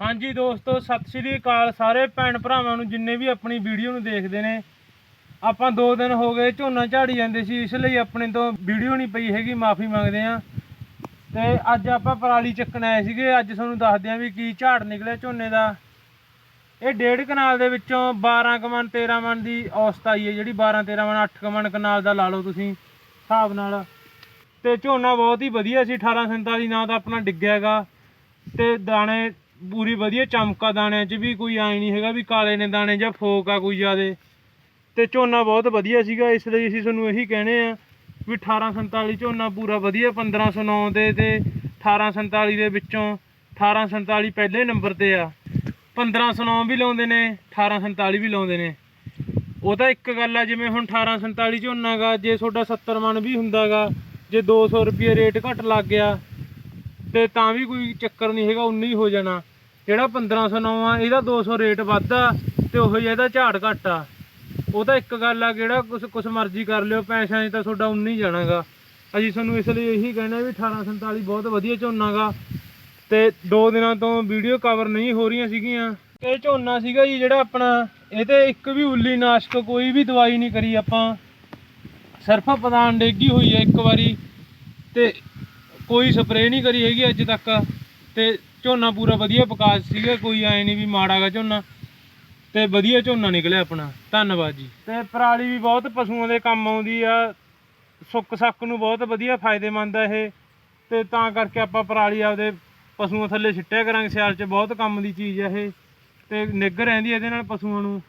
ਹਾਂਜੀ ਦੋਸਤੋ, ਸਤਿ ਸ਼੍ਰੀ ਅਕਾਲ ਸਾਰੇ ਭੈਣ ਭਰਾਵਾਂ ਨੂੰ, ਜਿੰਨੇ ਵੀ ਆਪਣੀ ਵੀਡੀਓ ਨੂੰ ਦੇਖਦੇ ਨੇ। ਆਪਾਂ 2 ਦਿਨ ਹੋ ਗਏ, ਝੋਨਾ ਝਾੜੀ ਜਾਂਦੇ ਸੀ, ਇਸ ਲਈ ਆਪਣੇ ਤੋਂ ਵੀਡੀਓ ਨਹੀਂ ਪਈ ਹੈਗੀ, ਮਾਫੀ ਮੰਗਦੇ ਆ ਤੇ ਅੱਜ ਆਪਾਂ ਪਰਾਲੀ ਚੱਕਣ ਆਏ ਸੀਗੇ, ਅੱਜ ਤੁਹਾਨੂੰ ਦੱਸਦੇ ਆ ਵੀ ਕੀ ਝਾੜ ਨਿਕਲਿਆ ਝੋਨੇ ਦਾ। ਇਹ ਡੇਢ ਕਨਾਲ ਦੇ ਵਿੱਚੋਂ 12 ਕਮਨ 13 ਮਨ ਦੀ ਔਸਤ ਆਈ ਹੈ, ਜਿਹੜੀ 12 13 ਮਨ 8 ਕਮਨ ਕਨਾਲ ਦਾ ਲਾ ਲਓ ਤੁਸੀਂ, ਹਿਸਾਬ ਨਾਲ। ਤੇ ਝੋਨਾ ਬਹੁਤ ਹੀ ਵਧੀਆ ਸੀ 1847 ਨਾਂ ਦਾ ਆਪਣਾ ਡਿੱਗਿਆਗਾ ਤੇ ਦਾਣੇ ਪੂਰੀ ਵਧੀਆ ਚਮਕਾ ਦਾਣਿਆਂ 'ਚ ਵੀ ਕੋਈ ਐ ਨਹੀਂ ਹੈਗਾ ਵੀ ਕਾਲੇ ਨੇ ਦਾਣੇ ਜਾਂ ਫੋਕ ਆ ਕੋਈ ਜ਼ਿਆਦੇ। ਤੇ ਝੋਨਾ ਬਹੁਤ ਵਧੀਆ ਸੀਗਾ, ਇਸ ਲਈ ਅਸੀਂ ਤੁਹਾਨੂੰ ਇਹੀ ਕਹਿਣੇ ਆ ਵੀ 1847 ਝੋਨਾ ਪੂਰਾ ਵਧੀਆ 1509 ਦੇ ਤੇ 1847 ਦੇ ਵਿੱਚੋਂ 1847 ਪਹਿਲੇ ਨੰਬਰ ਤੇ ਆ। 1509 ਵੀ ਲਾਉਂਦੇ ਨੇ 1847 ਵੀ ਲਾਉਂਦੇ ਨੇ। ਉਹ ਤਾਂ ਇੱਕ ਗੱਲ ਆ, ਜਿਵੇਂ ਹੁਣ 1847 ਝੋਨਾ ਗਾ, ਜੇ ਤੁਹਾਡਾ 70 ਮਣ ਵੀ ਹੁੰਦਾਗਾ, ਜੇ 200 ਰੁਪਏ ਰੇਟ ਘੱਟ ਲੱਗ ਗਿਆ ਤੇ ਤਾਂ ਵੀ ਕੋਈ ਚੱਕਰ ਨਹੀਂ ਹੈਗਾ, ਉਨਾ ਹੀ ਹੋ ਜਾਣਾ। ਜਿਹੜਾ 1509 ਆ, ਇਹਦਾ 200 ਰੇਟ ਵੱਧਾ ਤੇ ਉਹ ਜਿਹਾ ਇਹਦਾ ਝਾੜ ਘੱਟ ਆ। ਉਹ ਤਾਂ ਇੱਕ ਗੱਲ ਆ, ਜਿਹੜਾ ਕੁਛ ਕੁਛ ਮਰਜ਼ੀ ਕਰ ਲਿਓ, ਪੈਸਿਆਂ 'ਚ ਤਾਂ ਤੁਹਾਡਾ ਉਨਾ ਹੀ ਜਾਣਾਗਾ। ਅਸੀਂ ਤੁਹਾਨੂੰ ਇਸ ਲਈ ਇਹੀ ਕਹਿੰਦੇ ਵੀ 1847 ਬਹੁਤ ਵਧੀਆ ਝੋਨਾ ਗਾ ਤੇ ਦੋ ਦਿਨਾਂ ਤੋਂ ਵੀਡੀਓ ਕਵਰ ਨਹੀਂ ਹੋ ਰਹੀਆਂ ਸੀਗੀਆਂ। ਇਹ ਝੋਨਾ ਸੀਗਾ ਜੀ ਜਿਹੜਾ ਆਪਣਾ, ਇਹ ਤੇ ਇੱਕ ਵੀ ਉੱਲੀ ਨਾਸ਼ਕ ਕੋਈ ਵੀ ਦਵਾਈ ਨਹੀਂ ਕਰੀ ਆਪਾਂ। ਸਿਰਫ ਪਦਾਨ ਡੇਗੀ ਹੋਈ ਹੈ ਇੱਕ ਵਾਰੀ। ਤੇ ਕੋਈ ਸਪਰੇਅ ਨਹੀਂ ਕਰੀ ਹੈਗੀ ਅੱਜ ਤੱਕ। ਤੇ ਝੋਨਾ ਪੂਰਾ ਵਧੀਆ ਵਿਕਾਸ ਸੀਗਾ, ਕੋਈ ਐ ਨਹੀਂ ਵੀ ਮਾੜਾ ਗਾ ਝੋਨਾ। ਤੇ ਵਧੀਆ ਝੋਨਾ ਨਿਕਲਿਆ ਆਪਣਾ। ਧੰਨਵਾਦ ਜੀ। ਤੇ ਪਰਾਲੀ ਵੀ ਬਹੁਤ ਪਸ਼ੂਆਂ ਦੇ ਕੰਮ ਆਉਂਦੀ ਆ। ਸੁੱਕ ਸੱਕ ਨੂੰ ਬਹੁਤ ਵਧੀਆ ਫਾਇਦੇਮੰਦ ਆ ਇਹ। ਤੇ ਤਾਂ ਕਰਕੇ ਆਪਾਂ ਪਰਾਲੀ ਆਪਦੇ ਪਸ਼ੂਆਂ ਥੱਲੇ ਛਿੱਟਿਆ ਕਰਾਂਗੇ। ਸਿਆਲ 'ਚ ਬਹੁਤ ਕੰਮ ਦੀ ਚੀਜ਼ ਆ ਇਹ। ਤੇ ਨਿੱਘ ਰਹਿੰਦੀ ਇਹਦੇ ਨਾਲ ਪਸ਼ੂਆਂ ਨੂੰ।